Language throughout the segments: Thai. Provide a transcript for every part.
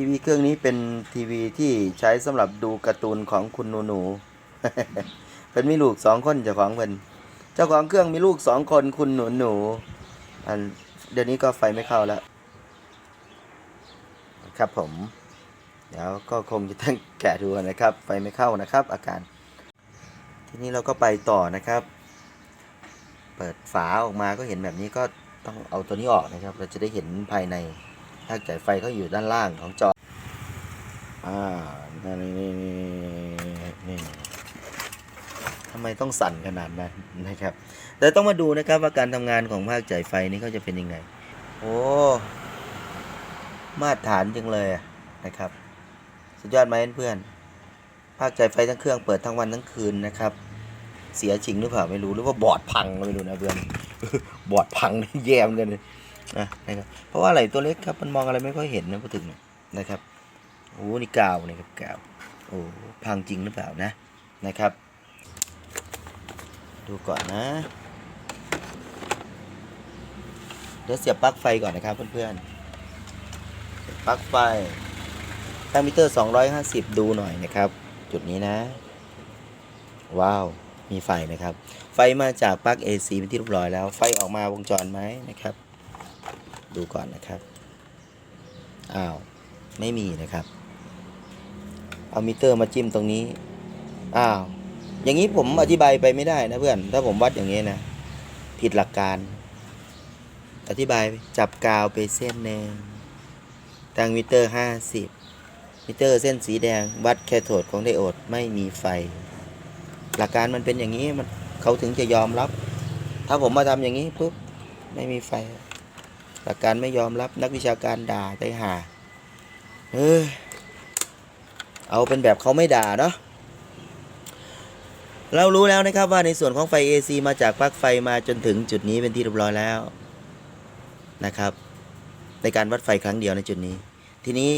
ทีวีเครื่องนี้เป็นทีวีที่ใช้สำหรับดูการ์ตูนของคุณหนูหนูเป็นมีลูกสองคนเจ้าของเพิ่นเจ้าของเครื่องมีลูกสองคนคุณหนูหนูอันเดี๋ยวนี้ก็ไฟไม่เข้าแล้ว ครับผม เดี๋ยวก็คงจะต้องแกะดูนะครับ ไฟไม่เข้านะครับ อาการ ทีนี้เราก็ไปต่อนะครับ เปิดฝาออกมาก็เห็นแบบนี้ก็ต้องเอาตัวนี้ออกนะครับ เราจะได้เห็นภายใน ถ้าจ่ายไฟเขาอยู่ด้านล่างของจอ อ่า นี่นี่นี่นี่ทำไมต้องสั่นขนาดนั้นนะครับ แต่ต้องมาดูนะครับว่าการทำงานของภาคจ่ายไฟนี้เขาจะเป็นยังไง โอ้ มาตรฐานจังเลยนะครับ สุดยอดไหมเพื่อน ภาคจ่ายไฟทั้งเครื่องเปิดทั้งวันทั้งคืนนะครับ เสียจริงหรือเปล่าไม่รู้หรือว่าบอร์ดพังก็ไม่รู้นะเพื่อน บอร์ดพังแย่มันเลย นะนะครับเพราะว่าอะไรตัวเล็กครับมันมองอะไรไม่ค่อยเห็นนะพูดถึงนะครับโอ้นี่กาวนะครับกาวโอ้พังจริงหรือเปล่านะนะครับ ดูก่อนนะเดี๋ยวเสียบปลั๊กไฟก่อนนะครับเพื่อนๆปลั๊กไฟตั้งมิเตอร์ 250 ดูหน่อยนะครับ จุดนี้นะ ว้าวมีไฟนะครับ ไฟมาจากปลั๊ก AC เป็นที่เรียบร้อยแล้ว ไฟออกมาวงจรไหมนะครับ ดูก่อนนะครับอ้าวไม่มีนะครับ เอามิเตอร์มาจิ้มตรงนี้อ้าวอย่างนี้ผมอธิบายไปไม่ได้นะเพื่อน ถ้าผมวัดอย่างนี้นะ ผิดหลักการ อธิบายจับกาวไปเส้นหนึ่งตั้งมิเตอร์ห้าสิบมิเตอร์เส้นสีแดง วัดแคโทดของไดโอดไม่มีไฟ หลักการมันเป็นอย่างนี้มันเขาถึงจะยอมรับ ถ้าผมมาทำอย่างนี้ปุ๊บไม่มีไฟ หลักการไม่ยอมรับนักวิชาการด่าได้หาเออเอาเป็นแบบเขาไม่ด่าเนาะเรารู้แล้วนะครับว่าในส่วนของไฟ AC มาจากปลั๊กไฟมาจนถึงจุดนี้เป็นที่เรียบร้อยแล้วนะครับ ในการวัดไฟครั้งเดียวในจุดนี้ ทีนี้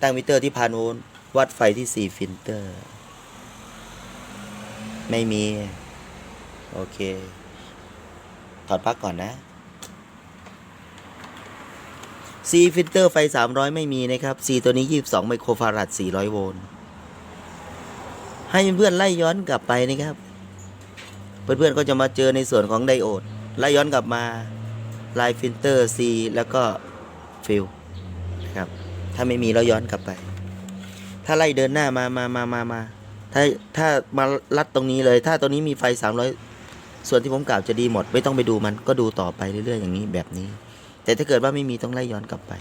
ตั้งมิเตอร์ที่พานโวลต์วัดไฟที่ 4 ฟิลเตอร์ ไม่มี โอเค ถอดปลั๊กก่อนนะ C ฟิลเตอร์ไฟ 300 ไม่มีนะครับ C ตัวนี้ 22 ไมโครฟาราด 400 โวลต์ ให้เพื่อนไล่ย้อนกลับไปนะครับ เพื่อนๆก็จะมาเจอในส่วนของไดโอด ไล่ย้อนกลับมาลน์ฟิลเตอร์ C แล้วก็ฟิลนะครับ ถ้าไม่มีเราย้อนกลับไป ถ้าไล่เดินหน้ามามามามามาถ้าถ้ามาลัดตรงนี้เลย ถ้าตัวนี้มีไฟ 300 ส่วนที่ผมกล่าวจะดีหมด ไม่ต้องไปดูมันก็ดูต่อไปเรื่อยๆอย่างนี้แบบนี้ แต่ถ้าเกิดว่าไม่มีต้องไล่ย้อนกลับไป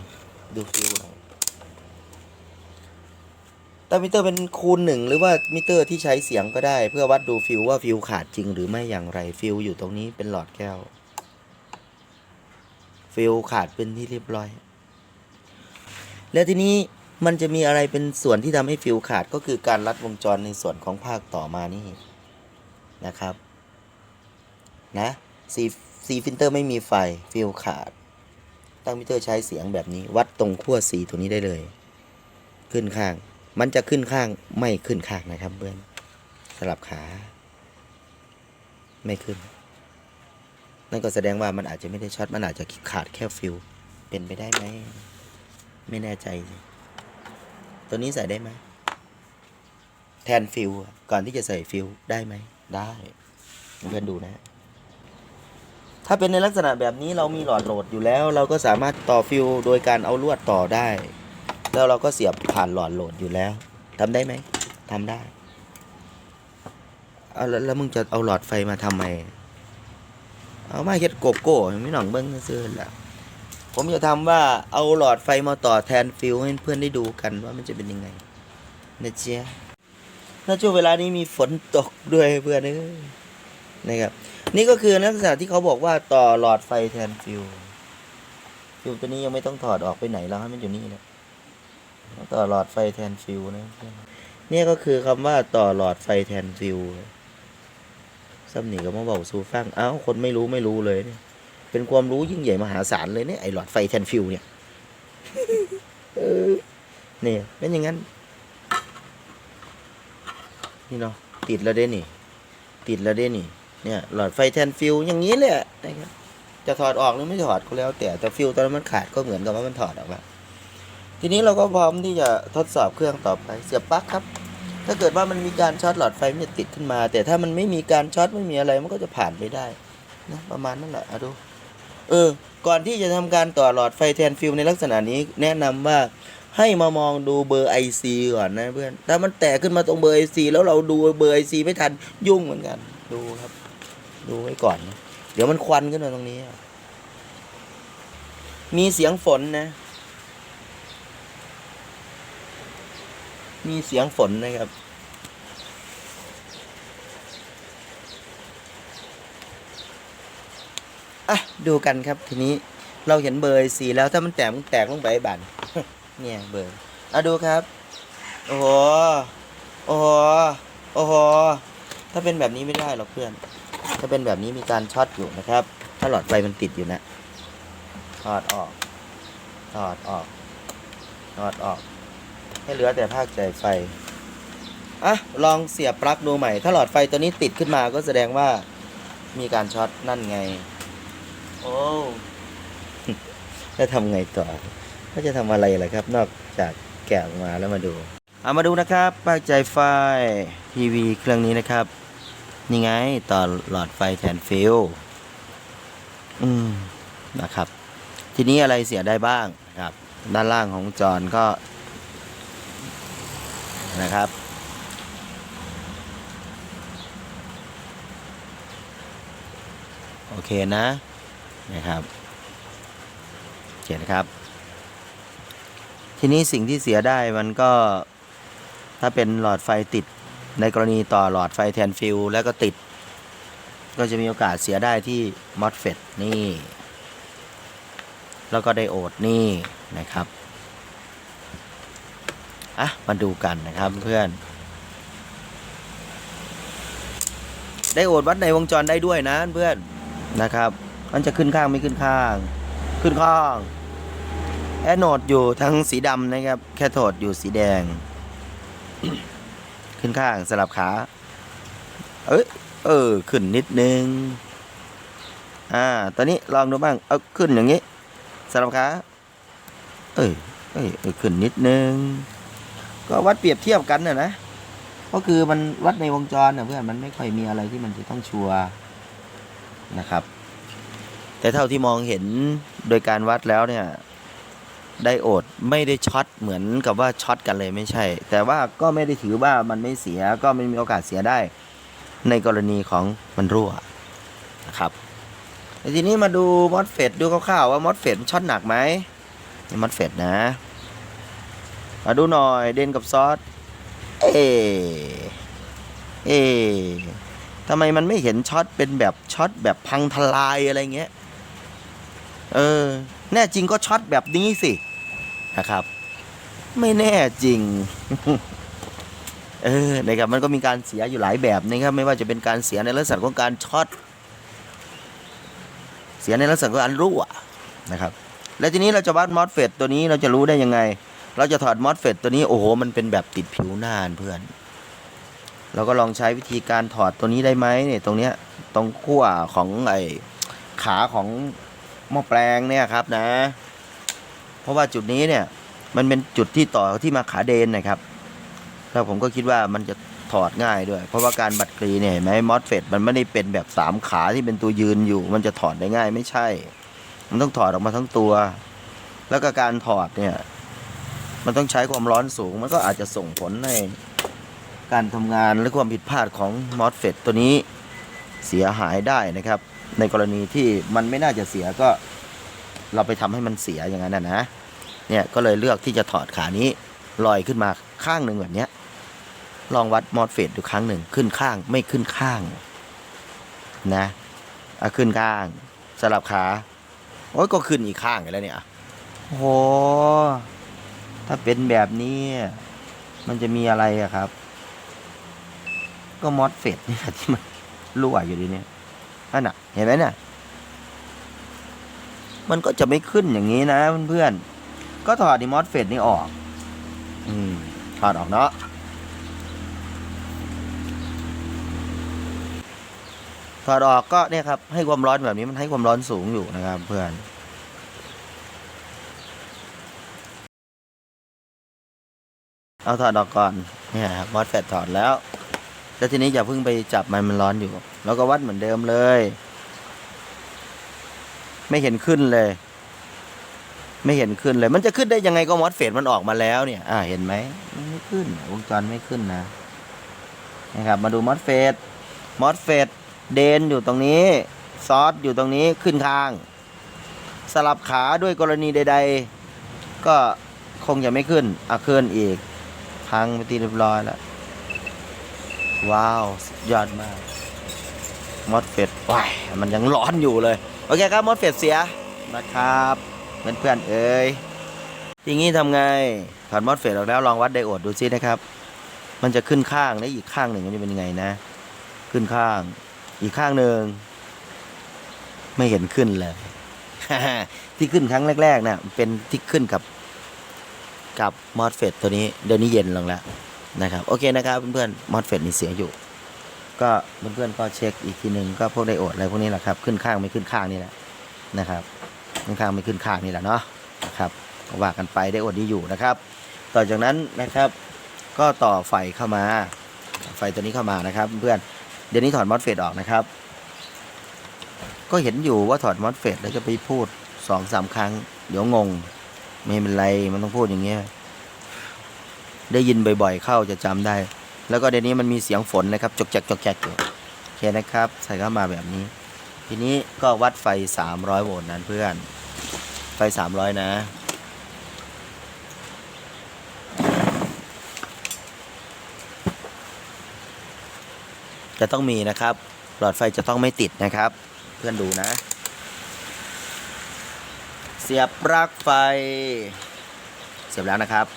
ดูฟิวหน่อยแต่มิเตอร์เป็นคูณหนึ่งหรือว่ามิเตอร์ที่ใช้เสียงก็ได้ เพื่อวัดดูฟิวว่าฟิวขาดจริงหรือไม่อย่างไรฟิวอยู่ตรงนี้เป็นหลอดแก้ว ฟิวขาดเป็นที่เรียบร้อย แล้วทีนี้มันจะมีอะไรเป็นส่วนที่ทำให้ฟิวขาดก็คือการลัดวงจรในส่วนของภาคต่อมานี่นะครับ นะซีซีฟิลเตอร์ไม่มีไฟฟิวขาด ตั้งมิเตอร์ใช้เสียงแบบนี้ วัดตรงขั้วสีตัวนี้ได้เลย ขึ้นข้าง มันจะขึ้นข้างไม่ขึ้นข้างนะครับเพื่อนสลับขา ไม่ขึ้น นั่นก็แสดงว่ามันอาจจะไม่ได้ช็อตมันอาจจะขาดแค่ฟิวเป็นไปได้ไหมไม่แน่ใจ ตัวนี้ใส่ได้ไหมแทนฟิวก่อนที่จะใส่ฟิวได้ไหมได้เพื่อนดูนะ ถ้าเป็นในลักษณะแบบนี้เรามีหลอดโหลดอยู่แล้ว เราก็สามารถต่อฟิวโดยการเอาลวดต่อได้ แล้วเราก็เสียบผ่านหลอดโหลดอยู่แล้วทำได้ไหมทำได้เอาแล้วแล้วมึงจะเอาหลอดไฟมาทำไมเอามาเฮ็ดโกโก้ไม่หน่องเบิ้งซื่อๆแหละผมจะทำว่าเอาหลอดไฟมาต่อแทนฟิวให้เพื่อนได้ดูกันว่ามันจะเป็นยังไงนะเจ๊ะณช่วงเวลานี้มีฝนตกด้วยเพื่อนเอ้ยนะครับ นี่ก็คือลักษณะที่เขาบอกว่าต่อหลอดไฟแทนฟิวฟิวตัวนี้ยังไม่ต้องถอดออกไปไหนแล้วให้มันอยู่นี่แหละต่อหลอดไฟแทนฟิวนะนี่ก็คือคำว่าต่อหลอดไฟแทนฟิวซ้ำหนีก็มาบอกสู่ฟังเอ้าคนไม่รู้ไม่รู้เลยเนี่ย เป็นความรู้ยิ่งใหญ่มหาศาลเลยเนี่ยไอหลอดไฟแทนฟิวเนี่ยเออเนี่ยเป็นอย่างนั้น นี่เนาะติดแล้วเด้นี่ ติดแล้วเด้นี่ เนี่ยหลอดไฟแทนฟิวอย่างนี้เลยนะครับจะถอดออกหรือไม่ถอดก็แล้ว แต่แต่ฟิวตอนนั้นมันขาดก็เหมือนกับว่ามันถอดออกมาทีนี้เราก็พร้อมที่จะทดสอบเครื่องต่อไปเสียบปลั๊กครับ ถ้าเกิดว่ามันมีการช็อตหลอดไฟมันจะติดขึ้นมา แต่ถ้ามันไม่มีการช็อตไม่มีอะไรมันก็จะผ่านไปได้นะประมาณนั้นแหละอะดู เออ ก่อนที่จะทำการต่อหลอดไฟแทนฟิลในลักษณะนี้แนะนำว่าให้มามองดูเบอร์ IC ก่อนนะเพื่อน ถ้ามันแตกขึ้นมาตรงเบอร์ IC แล้วเราดูเบอร์ IC ไม่ทันยุ่งเหมือนกัน ดูครับ ดูไว้ก่อนนะเดี๋ยวมันควันขึ้นมาตรงนี้ มีเสียงฝนนะ มีเสียงฝนนะครับ อะ ดูกันครับทีนี้เราเห็นเบอร์สีแล้วถ้ามันแตกมันแตกลงไปบันเนี่ยเบอร์อะดูครับ โอ้โห โอ้โห โอ้โห ถ้าเป็นแบบนี้ไม่ได้หรอกเพื่อน ถ้าเป็นแบบนี้มีการช็อตอยู่นะครับ ถ้าหลอดไฟมันติดอยู่นะถอดออกถอดออกถอดออก ให้เหลือแต่ภาคจ่ายไฟอะลองเสียบปลั๊กดูใหม่ ถ้าหลอดไฟตัวนี้ติดขึ้นมาก็แสดงว่ามีการช็อตนั่นไง โอ้แล้วทำไงต่อก็จะทำอะไรล่ะครับ นอกจากแกะออกมาแล้วมาดู เอามาดูนะครับปลั๊กจ่ายไฟทีวีเครื่องนี้นะครับ นี่ไงต่อหลอดไฟแทนฟิลอืมนะครับ ทีนี้อะไรเสียได้บ้างครับ ด้านล่างของจอนก็ นะครับ โอเคนะนะครับเขียนครับ ทีนี้สิ่งที่เสียได้มันก็ถ้าเป็นหลอดไฟติด ในกรณีต่อหลอดไฟแทนฟิลแล้วก็ติด ก็จะมีโอกาสเสียได้ที่มอสเฟตนี่ แล้วก็ไดโอดนี่นะครับ อะ มาดูกันนะครับเพื่อนไดโอดวัดในวงจรได้ด้วยนะเพื่อนนะครับ มันจะขึ้นข้างไม่ขึ้นข้าง ขึ้นข้างแอนโนดอยู่ทั้งสีดำนะครับ แคโทดอยู่สีแดง ขึ้นข้างสลับขา เอ้ยเออ ขึ้นนิดนึง อ่า ตอนนี้ลองดูบ้าง เอาขึ้นอย่างนี้สลับขาเอ้ยเอ้ยเอ้ยขึ้นนิดนึง ก็วัดเปรียบเทียบกันน่ะนะ ก็คือมันวัดในวงจรน่ะเพื่อนมันไม่ค่อยมีอะไรที่มันจะต้องชัวร์นะครับ แต่เท่าที่มองเห็นโดยการวัดแล้วเนี่ย ไดโอดไม่ได้ช็อตเหมือนกับว่าช็อตกันเลยไม่ใช่ แต่ว่าก็ไม่ได้ถือว่ามันไม่เสียก็ไม่มีโอกาสเสียได้ ในกรณีของมันรั่วนะครับทีนี้มาดูมอสเฟตดูคร่าวๆว่ามอสเฟตช็อตหนักไหมนี่มอสเฟตนะ มาดูหน่อยเดนกับซอสเอเอทำไมมันไม่เห็นช็อตเป็นแบบช็อตแบบพังทลายอะไรเงี้ย เออ แน่จริงก็ช็อตแบบนี้สินะครับ ไม่แน่จริง เออนะครับมันก็มีการเสียอยู่หลายแบบนะครับไม่ว่าจะเป็นการเสียในลักษณะของการช็อตเสียในลักษณะของการรั่วนะครับ แล้วทีนี้เราจะวัดมอสเฟตตัวนี้เราจะรู้ได้ยังไง เราจะถอดมอสเฟตตัวนี้โอ้โหมันเป็นแบบติดผิวหน้าเพื่อน เราก็ลองใช้วิธีการถอดตัวนี้ได้ไหมเนี่ยตรงเนี้ยตรงขั้วของไอ้ขาของ หม้อแปลงเนี่ยครับนะ เพราะว่าจุดนี้เนี่ย มันเป็นจุดที่ต่อที่มาขาเดนนะครับแล้วผมก็คิดว่ามันจะถอดง่ายด้วย เพราะว่าการบัดกรีเนี่ยเห็นไหมมอสเฟตมันไม่ได้เป็นแบบสามขาที่เป็นตัวยืนอยู่ มันจะถอดได้ง่ายไม่ใช่ มันต้องถอดออกมาทั้งตัว แล้วก็การถอดเนี่ย มันต้องใช้ความร้อนสูง มันก็อาจจะส่งผลในการทำงานและความผิดพลาดของมอสเฟตตัวนี้เสียหายได้นะครับ ในกรณีที่มันไม่น่าจะเสียก็เราไปทำให้มันเสียอย่างนั้นนะนะเนี่ยก็เลยเลือกที่จะถอดขานี้ลอยขึ้นมาข้างหนึ่งแบบเนี้ยลองวัดมอสเฟตดูครั้งหนึ่งขึ้นข้างไม่ขึ้นข้างนะอาขึ้นข้าง สลับขาโอ้ยก็ขึ้นอีกข้างกันแล้วเนี่ยโอ้โหถ้าเป็นแบบนี้ มันจะมีอะไรอะครับ ก็มอสเฟตนี่แหละที่มันรั่วอยู่ดีเนี่ย นั่นน่ะ เห็นไหมเนี่ยมันก็จะไม่ขึ้นอย่างนี้นะเพื่อนๆ ก็ถอดดีมอสเฟตนี่ออก อืม ถอดออกเนาะ ถอดออกก็เนี่ยครับ ให้ความร้อนแบบนี้มันให้ความร้อนสูงอยู่นะครับ เพื่อนเอาถอดออกก่อน เนี่ยครับมอสเฟตถอดแล้ว แล้วทีนี้อย่าเพิ่งไปจับมันมันร้อนอยู่ แล้วก็วัดเหมือนเดิมเลย ไม่เห็นขึ้นเลย ไม่เห็นขึ้นเลย มันจะขึ้นได้ยังไงก็มอสเฟตมันออกมาแล้วเนี่ย อ่าเห็นไหมมันไม่ขึ้นวงจรไม่ขึ้นนะนะครับ มาดูมอสเฟตมอสเฟตเดนอยู่ตรงนี้ซอสอยู่ตรงนี้ขึ้นข้าง สลับขาด้วยกรณีใด ๆ ก็คงจะไม่ขึ้นอะขึ้นอีกพังไปทีเรียบร้อยแล้ว ว้าวสุดยอดมากมอสเฟตว้ายมันยังร้อนอยู่เลย โอเคครับมอสเฟตเสียนะครับเพื่อนๆเอ้ยทีนี้ทำไงถอดมอสเฟตออกแล้วลองวัดไดโอดดูซินะครับ มันจะขึ้นข้างแล้อีกข้างหนึ่งมันจะเป็นยังไงนะ ขึ้นข้าง อีกข้างหนึ่งไม่เห็นขึ้นเลยที่ขึ้นครั้งแรกๆเนี่ยเป็นที่ขึ้นกับกับมอสเฟตตัวนี้เดี๋ยวนี้เย็นลงแล้ว นะครับ โอเคนะครับเพื่อนๆมอสเฟตนี่เสียอยู่ ก็เพื่อนๆก็เช็คอีกทีหนึ่งก็พวกไดโอดอะไรพวกนี้แหละครับ ขึ้นข้างไม่ขึ้นข้างนี่แหละนะครับขึ้นข้างไม่ขึ้นข้างนี่แหละเนาะนะครับว่ากันไปไดโอดนี้อยู่นะครับ ต่อจากนั้นนะครับ ก็ต่อไฟเข้ามา ไฟตัวนี้เข้ามานะครับ เพื่อนเดี๋ยวนี้ถอดมอสเฟตออกนะครับ ก็เห็นอยู่ว่าถอดมอสเฟตแล้วจะไปพูดสองสามครั้ง เดี๋ยวงง ไม่เป็นไรมันต้องพูดอย่างเงี้ย ได้ยินบ่อยๆ เข้าจะจำได้ แล้วก็เดี๋ยวนี้มันมีเสียงฝนนะครับ จกแจกจกแจกอยู่โอเคนะครับ ใส่เข้ามาแบบนี้ ทีนี้ก็วัดไฟ 300 โวลต์นั้นเพื่อน ไฟ 300 นะจะต้องมีนะครับ หลอดไฟจะต้องไม่ติดนะครับ เพื่อนดูนะ เสียบปลั๊กไฟ เสียบแล้วนะครับ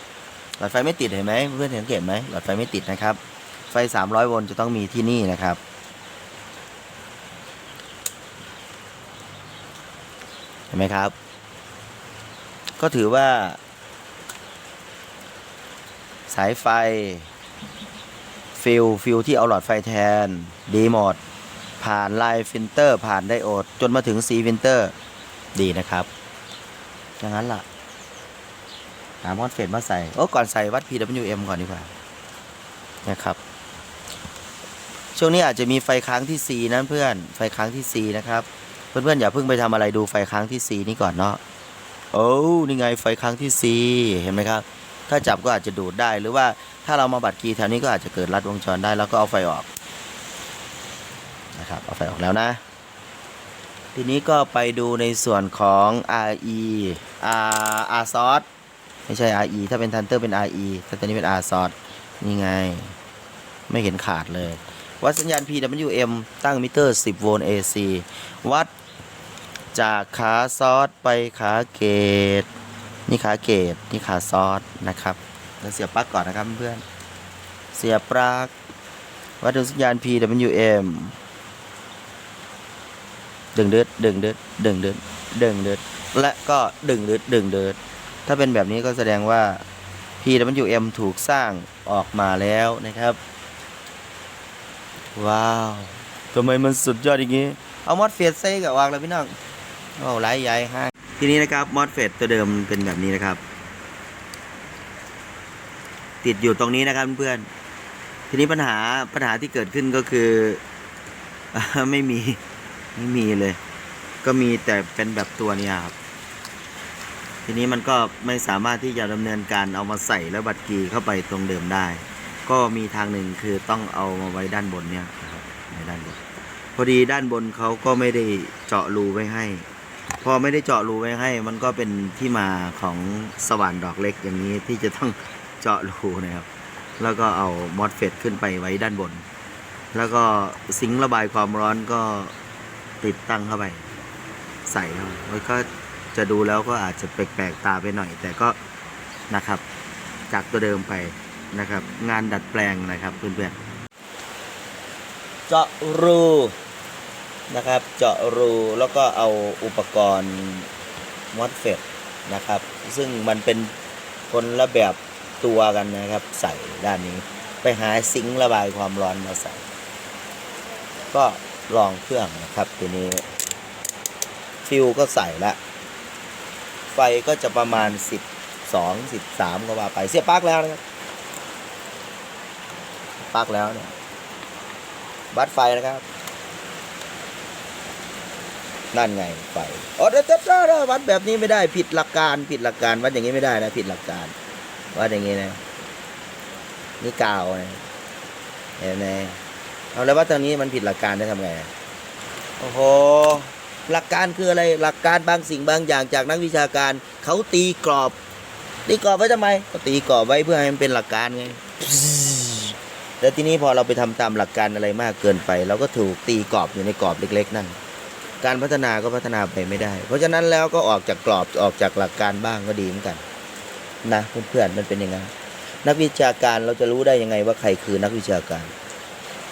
หลอดไฟไม่ติดเห็นไหมเพื่อนสังเกตไหมหลอดไฟไม่ติดนะครับ ไฟ 300 โวลต์จะต้องมีที่นี่นะครับ เห็นไหมครับ ก็ถือว่า สายไฟ ฟิลฟิลที่เอาหลอดไฟแทน ดีหมด ผ่านไลน์ฟิลเตอร์ ผ่านไดโอด จนมาถึง C ฟิลเตอร์ ดีนะครับ อย่างนั้นล่ะ หามอสเฟตมาใส่โอ้ก่อนใส่วัด PWM ก่อนดีกว่านะครับ ช่วงนี้อาจจะมีไฟค้างที่ C นะเพื่อนไฟค้างที่ C นะครับ เพื่อนๆอย่าเพิ่งไปทำอะไรดูไฟค้างที่ C นี่ก่อนเนาะโอ้นี่ไงไฟค้างที่ C เห็นไหมครับ ถ้าจับก็อาจจะดูดได้หรือว่าถ้าเรามาบัดกีย์แถวนี้ก็อาจจะเกิดรัดวงจรได้แล้วก็เอาไฟออกนะครับเอาไฟออกแล้วนะ ทีนี้ก็ไปดูในส่วนของ RE R R source ไม่ใช่ RE ถ้าเป็นทันเตอร์เป็น RE ถ้าตัวนี้เป็น R source นี่ไง ไม่เห็นขาดเลย วัดสัญญาณ PWM ตั้งมิเตอร์ 10 โวลต์ AC วัดจากขาซอสไปขาเกต นี่ขาเกต นี่ขาซอสนะครับเราเสียบปลั๊กก่อนนะครับเพื่อนเสียบปลั๊กวัดดูสัญญาณ PWM ดึงเดือดดึงเดือดดึงเดือดดึงเดือดและก็ดึงเดือดดึงเดือด ถ้าเป็นแบบนี้ก็แสดงว่า PWM ถูกสร้างออกมาแล้วนะครับ ว้าวทำไมมันสุดยอดอย่างนี้ เอามอสเฟตใส่กับวางแล้วพี่น้องโอ้หลายใหญ่ฮะทีนี้นะครับมอสเฟตตัวเดิมเป็นแบบนี้นะครับ ติดอยู่ตรงนี้นะครับเพื่อนทีนี้ปัญหาปัญหาที่เกิดขึ้นก็คือไม่มี ไม่มีเลย ก็มีแต่เป็นแบบตัวเนี้ยครับ ทีนี้มันก็ไม่สามารถที่จะดำเนินการเอามาใส่แล้วบัตรกีเข้าไปตรงเดิมได้ ก็มีทางหนึ่งคือต้องเอามาไว้ด้านบนเนี่ยนะครับไว้ด้านบนพอดีด้านบนเขาก็ไม่ได้เจาะรูไว้ให้ พอไม่ได้เจาะรูไว้ให้ มันก็เป็นที่มาของสว่านดอกเล็กอย่างนี้ที่จะต้องเจาะรูนะครับ แล้วก็เอามอสเฟตขึ้นไปไว้ด้านบน แล้วก็ซิงระบายความร้อนก็ติดตั้งเข้าไป ใส่เข้าไปมันก็ จะดูแล้วก็อาจจะแปลกๆตาไปหน่อย แต่ก็นะครับจากตัวเดิมไปนะครับ งานดัดแปลงนะครับเพื่อนๆเจาะรูนะครับ เจาะรูแล้วก็เอาอุปกรณ์มอสเฟตนะครับ ซึ่งมันเป็นคนละแบบตัวกันนะครับ ใส่ด้านนี้ไปหาซิงระบายความร้อนมาใส่ ก็ลองเครื่องนะครับทีนี้ฟิวก็ใส่ละ ไฟก็จะประมาณ 12 13ก็ว่าไปเสียบปลั๊กแล้วนะครับปลั๊กแล้วเนี่ยวัดไฟนะครับ นั่นไงไฟอ๋อเดี๋ยวเดี๋ยวเดี๋ยววัดแบบนี้ไม่ได้ผิดหลักการผิดหลักการวัดอย่างนี้ไม่ได้นะผิดหลักการวัดอย่างนี้นะนี่กาวนะเห็นไหมเอาแล้ววัดตรงนี้มันผิดหลักการได้ทำไง โอ้โห หลักการคืออะไรหลักการบางสิ่งบางอย่างจากนักวิชาการเขาตีกรอบ ตีกรอบไว้ทำไมก็ตีกรอบไว้เพื่อให้มันเป็นหลักการไงแล้วทีนี้พอเราไปทำตามหลักการอะไรมากเกินไปเราก็ถูกตีกรอบอยู่ในกรอบเล็ก ๆ นั่น การพัฒนาก็พัฒนาไปไม่ได้ เพราะฉะนั้นแล้วก็ออกจากกรอบออกจากหลักการบ้างก็ดีเหมือนกันนะเพื่อนๆมันเป็นยังไงนักวิชาการเราจะรู้ได้ยังไงว่าใครคือนักวิชาการ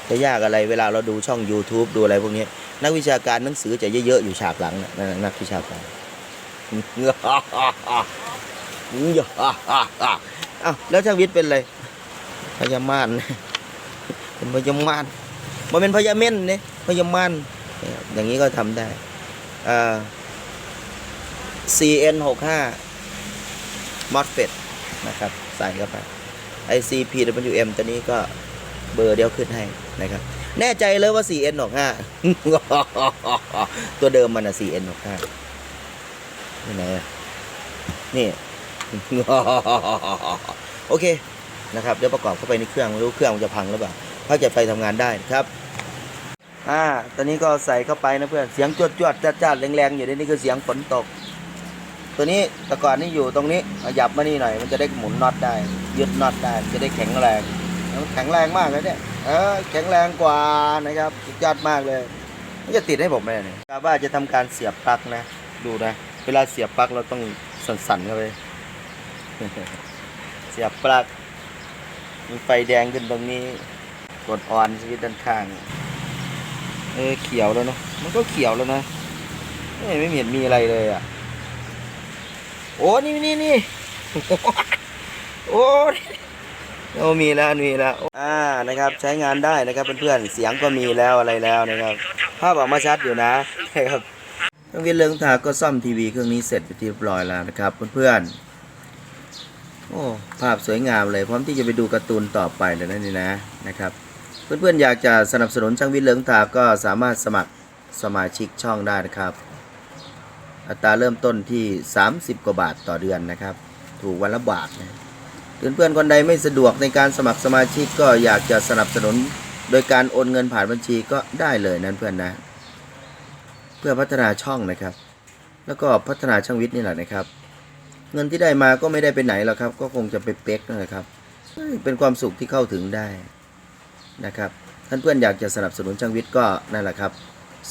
จะยากอะไรเวลาเราดูช่อง YouTube ดูอะไรพวกนี้ นักวิชาการหนังสือจะเยอะๆอยู่ฉากหลังนะนักวิชาการอ้าวแล้วช่างวิทย์เป็นอะไรพยามานเป็นพยามานมันเป็นพยาเม่นเนี่ยพยามานอย่างนี้ก็ทำได้อ่า CN 6 5 MOSFET นะครับ ใส่เข้าไป ICPWM ตัวนี้ก็เบอร์เดียวขึ้นให้นะครับ แน่ใจเลยว่า CN 6 5ตัวเดิมมันอะ CN 6 5นี่ไหนอะนี่โอเคนะครับเดี๋ยวประกอบเข้าไปในเครื่องไม่รู้เครื่องมันจะพังหรือเปล่าถ้าเกิดไฟทำงานได้ครับอ่าตอนนี้ก็ใส่เข้าไปนะเพื่อนเสียงจวดจวดจ้าจ้าแรงๆอยู่ในนี่คือเสียงฝนตก ตัวนี้ต่ก่อนนี่อยู่ตรงนี้ขยับมานี่หน่อย มันจะได้หมุนน็อตได้ยึดน็อตได้จะได้แข็งแรงมันแข็งแรงมากเลยเนี่ย เออแข็งแรงกว่านะครับสุดยอดมากเลยมันจะติดให้ผมไหมเนี่ยกะว่าจะทำการเสียบปลั๊กนะ ดูนะ เวลาเสียบปลั๊กเราต้องสั่นๆเข้าไปเสียบปลั๊กมีไฟแดงขึ้นตรงนี้ กดออนสวิตด้านข้าง เออเขียวแล้วเนาะมันก็เขียวแล้วนะไม่เห็นมีอะไรเลยอะ โอ้นี่นี่นี่โอ้ โอ้มีแล้วมีแล้วอ่านะครับใช้งานได้นะครับเพื่อนๆเสียงก็มีแล้วอะไรแล้วนะครับภาพออกมาชัดอยู่นะนะครับทางวินเลิงถาก็ซ่อมทีวีเครื่องนี้เสร็จไปที่เรียบร้อยแล้วนะครับเพื่อนๆโอ้ภาพสวยงามเลยพร้อมที่จะไปดูการ์ตูนต่อไปเลยนะนี่นะนะครับ เพื่อนๆอยากจะสนับสนุนช่างวิทย์เลิงถาก็สามารถสมัครสมาชิกช่องได้นะครับ อัตราเริ่มต้นที่ 30 กว่าบาทต่อเดือนนะครับ ถูกวันละบาทนะ เพื่อนๆคนใดไม่สะดวกในการสมัครสมาชิกก็อยากจะสนับสนุนโดยการโอนเงินผ่านบัญชีก็ได้เลยนั่นเพื่อนนะ เพื่อพัฒนาช่องนะครับ แล้วก็พัฒนาช่างวิทย์นี่แหละนะครับ เงินที่ได้มาก็ไม่ได้ไปไหนหรอกครับ ก็คงจะไปเป๊กนั่นแหละครับเป็นความสุขที่เข้าถึงได้นะครับท่านเพื่อนอยากจะสนับสนุนช่างวิทย์ก็นั่นแหละครับ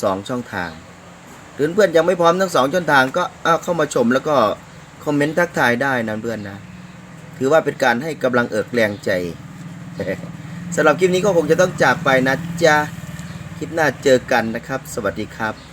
สองช่องทางหรือเพื่อนยังไม่พร้อมทั้งสองช่องทางก็เอาเข้ามาชมแล้วก็คอมเมนต์ทักทายได้นะเพื่อนนะ ถือว่าเป็นการให้กำลังเอิกแรงใจสำหรับคลิปนี้ก็คงจะต้องจากไปนะจ๊ะ คลิปหน้าเจอกันนะครับ สวัสดีครับ